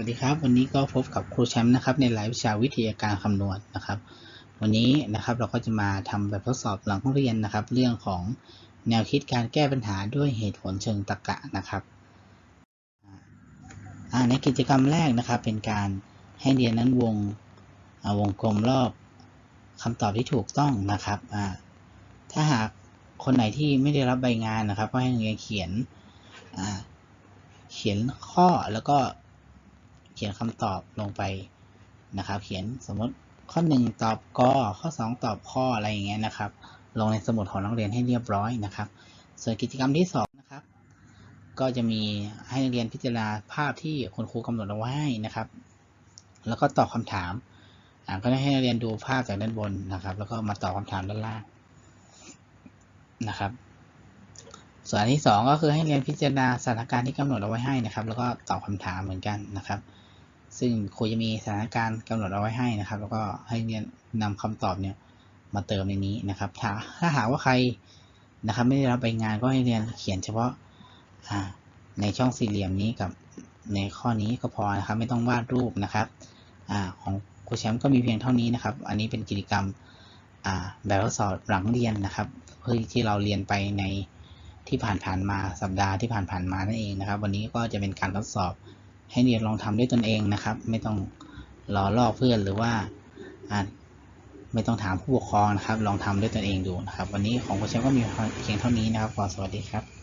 วัสดีครับ วันนี้ก็พบกับครูแชมป์นะครับในรายวิชาวิทยาการคำนวณนะครับ วันนี้นะครับเราก็จะมาทำแบบทดสอบหลังห้องเรียนนะครับ เรื่องของแนวคิดการแก้ปัญหาด้วยเหตุผลเชิงตรรกะนะครับในกิจกรรมแรกนะครับ เป็นการให้เรียนนั้นวงวงกลมรอบคำตอบที่ถูกต้องนะครับถ้าหากคนไหนที่ไม่ได้รับใบงานนะครับ ก็ให้นักเรียนเขียนเขียนข้อแล้วก็ เขียนคำตอบลงไปนะครับ เขียนสมมติข้อ 1 ตอบกอข้อ 2 ตอบข้ออะไรอย่างเงี้ยนะครับ ลงในสมุดของนักเรียนให้เรียบร้อยนะครับ ส่วนกิจกรรมที่2นะครับ ก็จะมีให้นักเรียนพิจารณาภาพที่คุณครูกำหนดเอาไว้ให้นะครับ แล้วก็ตอบคำถามอ่าก็ให้นักเรียนดูภาพจากด้านบนนะครับ แล้วก็มาตอบคำถามด้านล่างนะครับ ส่วนที่สองก็คือให้เรียนพิจารณาสถานการณ์ที่กำหนดเอาไว้ให้นะครับ แล้วก็ตอบคำถามเหมือนกันนะครับ ซึ่งครูจะมีสถานการณ์กำหนดเอาไว้ให้นะครับ แล้วก็ให้เรียนนำคำตอบเนี่ยมาเติมในนี้นะครับ ถ้าถ้าหากว่าใครนะครับ ไม่ได้รับใบงานก็ให้เรียนเขียนเฉพาะในช่องสี่เหลี่ยมนี้กับในข้อนี้ก็พอนะครับ ไม่ต้องวาดรูปนะครับอของครูแชมป์ก็มีเพียงเท่านี้นะครับ อันนี้เป็นกิจกรรมแบบทดสอบหลังเรียนนะครับเพื่อที่เราเรียนไปในที่ผ่านๆมาสัปดาห์ที่ผ่านๆมานั่นเองนะครับ วันนี้ก็จะเป็นการทดสอบ ให้เรียนลองทำด้วยตนเองนะครับ ไม่ต้องรอลอกเพื่อนหรือว่าไม่ต้องถามผู้ปกครองนะครับ ลองทำด้วยตนเองดูนะครับ วันนี้ของคุณเชฟก็มีเพียงเท่านี้นะครับขอสวัสดีครับ